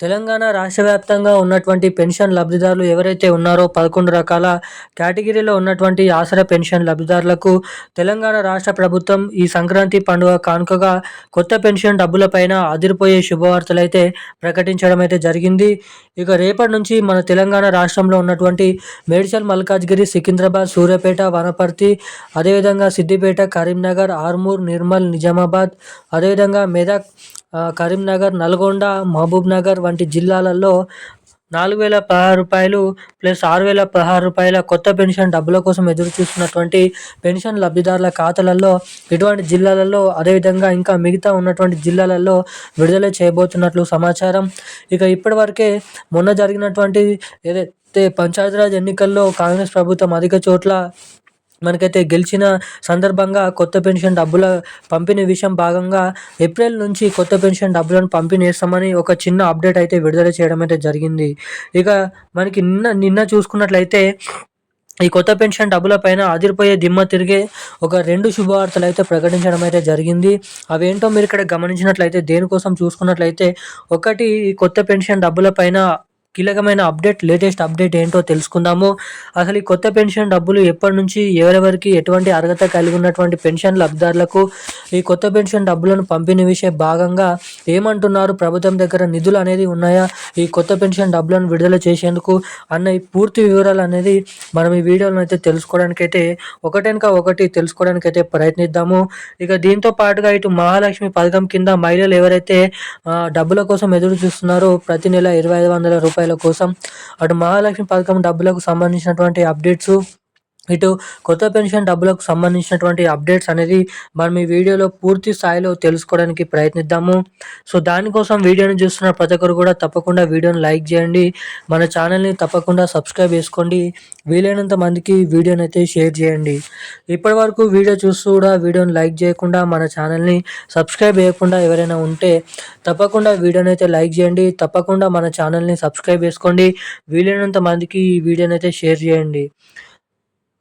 Telangana రాష్ట్ర వ్యాప్తంగా ఉన్నటువంటి పెన్షన్ లబ్ధిదారులు ఎవరైతే ఉన్నారో పదకొండు రకాల కేటగిరీలో ఉన్నటువంటి ఆసరా పెన్షన్ లబ్ధిదారులకు తెలంగాణ రాష్ట్ర ప్రభుత్వం ఈ సంక్రాంతి పండుగ కానుకగా కొత్త పెన్షన్ డబ్బులపైన అదిరిపోయే శుభవార్తలు అయితే ప్రకటించడం అయితే జరిగింది. ఇక రేపటి నుంచి మన తెలంగాణ రాష్ట్రంలో ఉన్నటువంటి మేడ్చల్ మల్కాజ్గిరి సికింద్రాబాద్ సూర్యాపేట వనపర్తి అదేవిధంగా సిద్దిపేట కరీంనగర్ ఆర్మూర్ నిర్మల్ నిజామాబాద్ అదేవిధంగా మెదక్ కరీంనగర్ నల్గొండ మహబూబ్ నగర్ వంటి జిల్లాలలో నాలుగు వేల పదహారు రూపాయలు ప్లస్ ఆరు వేల పదహారు రూపాయల కొత్త పెన్షన్ డబ్బుల కోసం ఎదురు చూస్తున్నటువంటి పెన్షన్ లబ్ధిదారుల ఖాతాలలో ఇటువంటి జిల్లాలలో అదేవిధంగా ఇంకా మిగతా ఉన్నటువంటి జిల్లాలలో విడుదల చేయబోతున్నట్లు సమాచారం. ఇక ఇప్పటివరకే మొన్న జరిగినటువంటి ఏదైతే పంచాయతీరాజ్ ఎన్నికల్లో కాంగ్రెస్ ప్రభుత్వం అధిక చోట్ల మనకైతే గెలిచిన సందర్భంగా కొత్త పెన్షన్ డబ్బుల పంపిణీ విషయం భాగంగా ఏప్రిల్ నుంచి కొత్త పెన్షన్ డబ్బులను పంపిణీ చేస్తామని ఒక చిన్న అప్డేట్ అయితే విడుదల చేయడం అయితే జరిగింది. ఇక మనకి నిన్న నిన్న చూసుకున్నట్లయితే ఈ కొత్త పెన్షన్ డబ్బుల పైన అదిరిపోయే దిమ్మ తిరిగే ఒక రెండు శుభవార్తలు అయితే ప్రకటించడం అయితే జరిగింది. అవేంటో మీరు ఇక్కడ గమనించినట్లయితే దేనికోసం చూసుకున్నట్లయితే ఒకటి ఈ కొత్త పెన్షన్ డబ్బుల పైన కీలకమైన అప్డేట్ లేటెస్ట్ అప్డేట్ ఏంటో తెలుసుకుందాము. అసలు ఈ కొత్త పెన్షన్ డబ్బులు ఎప్పటి నుంచి ఎవరెవరికి ఎటువంటి అర్హత కలిగి ఉన్నటువంటి పెన్షన్ లబ్ధిదారులకు ఈ కొత్త పెన్షన్ డబ్బులను పంపిణీ విషయ భాగంగా ఏమంటున్నారు? ప్రభుత్వం దగ్గర నిధులు అనేది ఉన్నాయా? ఈ కొత్త పెన్షన్ డబ్బులను విడుదల చేసేందుకు అన్న ఈ పూర్తి వివరాలు అనేది మనం ఈ వీడియోలో అయితే తెలుసుకోవడానికి అయితే ఒకటెనక ఒకటి తెలుసుకోవడానికి అయితే ప్రయత్నిద్దాము. ఇక దీంతో పాటుగా ఇటు మహాలక్ష్మి పథకం కింద మహిళలు ఎవరైతే డబ్బుల కోసం ఎదురు చూస్తున్నారో ప్రతి నెల ఇరవై ఐదు వందల రూపాయలు రూపాయల కోసం. అటు మహాలక్ష్మి పథకం డబ్బులకు సంబంధించినటువంటి అప్డేట్స్ ఇటు కొత్త పెన్షన్ డబ్బులకు సంబంధించినటువంటి అప్డేట్స్ అనేది మనం ఈ వీడియోలో పూర్తి స్థాయిలో తెలుసుకోవడానికి ప్రయత్నిద్దాము. సో దానికోసం వీడియోని చూస్తున్న ప్రతి ఒక్కరు కూడా తప్పకుండా వీడియోని లైక్ చేయండి. మన ఛానల్ని తప్పకుండా సబ్స్క్రైబ్ చేసుకోండి. వీలైనంత మందికి వీడియోని అయితే షేర్ చేయండి. ఇప్పటి వరకు వీడియో చూస్తూ కూడా వీడియోని లైక్ చేయకుండా మన ఛానల్ని సబ్స్క్రైబ్ చేయకుండా ఎవరైనా ఉంటే తప్పకుండా వీడియోని అయితే లైక్ చేయండి. తప్పకుండా మన ఛానల్ని సబ్స్క్రైబ్ చేసుకోండి. వీలైనంత మందికి ఈ వీడియోని అయితే షేర్ చేయండి.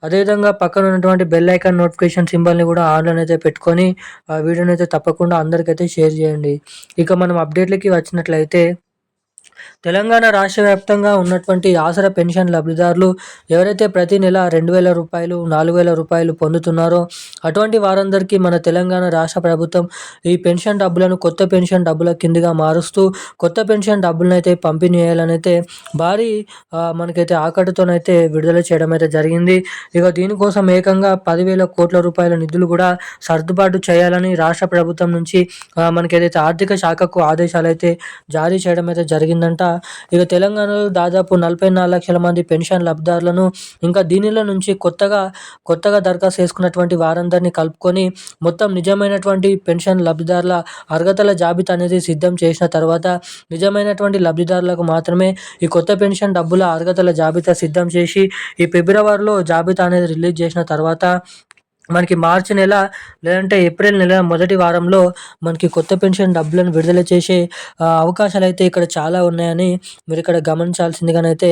అదేవిధంగా పక్కన ఉన్నటువంటి బెల్ ఐకాన్ నోటిఫికేషన్ సింబల్ని కూడా ఆన్లైన్ అయితే పెట్టుకొని ఆ వీడియోని అయితే తప్పకుండా అందరికైతే షేర్ చేయండి. ఇక మనం అప్డేట్లకి వచ్చినట్లయితే తెలంగాణ రాష్ట్ర వ్యాప్తంగా ఉన్నటువంటి ఆసరా పెన్షన్ లబ్ధిదారులు ఎవరైతే ప్రతి నెల రెండు వేల రూపాయలు నాలుగు వేల రూపాయలు పొందుతున్నారో అటువంటి వారందరికీ మన తెలంగాణ రాష్ట్ర ప్రభుత్వం ఈ పెన్షన్ డబ్బులను కొత్త పెన్షన్ డబ్బుల కిందిగా మారుస్తూ కొత్త పెన్షన్ డబ్బులను అయితే పంపిణీ చేయాలనైతే భారీ మనకైతే ఆకటితోనైతే విడుదల చేయడం అయితే జరిగింది. ఇక దీనికోసం ఏకంగా పదివేల కోట్ల రూపాయల నిధులు కూడా సర్దుబాటు చేయాలని రాష్ట్ర ప్రభుత్వం నుంచి మనకైతే ఆర్థిక శాఖకు ఆదేశాలు అయితే జారీ చేయడం అయితే జరిగిందంట. ఇక తెలంగాణలో దాదాపు నలభై నాలుగు లక్షల మంది పెన్షన్ లబ్ధిదారులను ఇంకా దీనిలో నుంచి కొత్తగా కొత్తగా దరఖాస్తు చేసుకున్నటువంటి వారందరినీ కలుపుకొని మొత్తం నిజమైనటువంటి పెన్షన్ లబ్ధిదారుల అర్హతల జాబితా అనేది సిద్ధం చేసిన తర్వాత నిజమైనటువంటి లబ్ధిదారులకు మాత్రమే ఈ కొత్త పెన్షన్ డబ్బుల అర్హతల జాబితా సిద్ధం చేసి ఈ ఫిబ్రవరిలో జాబితా అనేది రిలీజ్ చేసిన తర్వాత మనకి మార్చి నెల లేదంటే ఏప్రిల్ నెల మొదటి వారంలో మనకి కొత్త పెన్షన్ డబ్బులను విడుదల చేసే అవకాశాలు అయితే ఇక్కడ చాలా ఉన్నాయని మీరు ఇక్కడ గమనించాల్సిందిగానైతే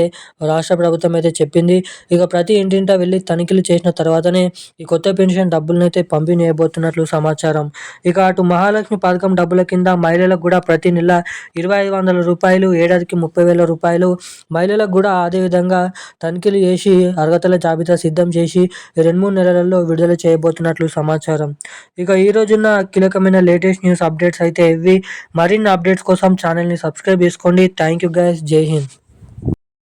రాష్ట్ర ప్రభుత్వం అయితే చెప్పింది. ఇక ప్రతి ఇంటింటా వెళ్ళి తనిఖీలు చేసిన తర్వాతనే ఈ కొత్త పెన్షన్ డబ్బులను అయితే పంపిణీ చేయబోతున్నట్లు సమాచారం. ఇక అటు మహాలక్ష్మి పథకం డబ్బుల కింద మహిళలకు కూడా ప్రతి నెల ఇరవై ఐదు వందల రూపాయలు ఏడాదికి ముప్పై వేల రూపాయలు మహిళలకు కూడా అదేవిధంగా తనిఖీలు చేసి అర్హతల జాబితా సిద్ధం చేసి రెండు మూడు నెలలలో విడుదల చేయబోతున్నట్లు సమాచారం. ఇక ఈ రోజున్న కీలకమైన లేటెస్ట్ న్యూస్ అప్డేట్స్ అయితే ఇవి. మరిన్ని అప్డేట్స్ కోసం ఛానల్ని సబ్స్క్రైబ్ చేసుకోండి. Thank you guys. Jai Hind.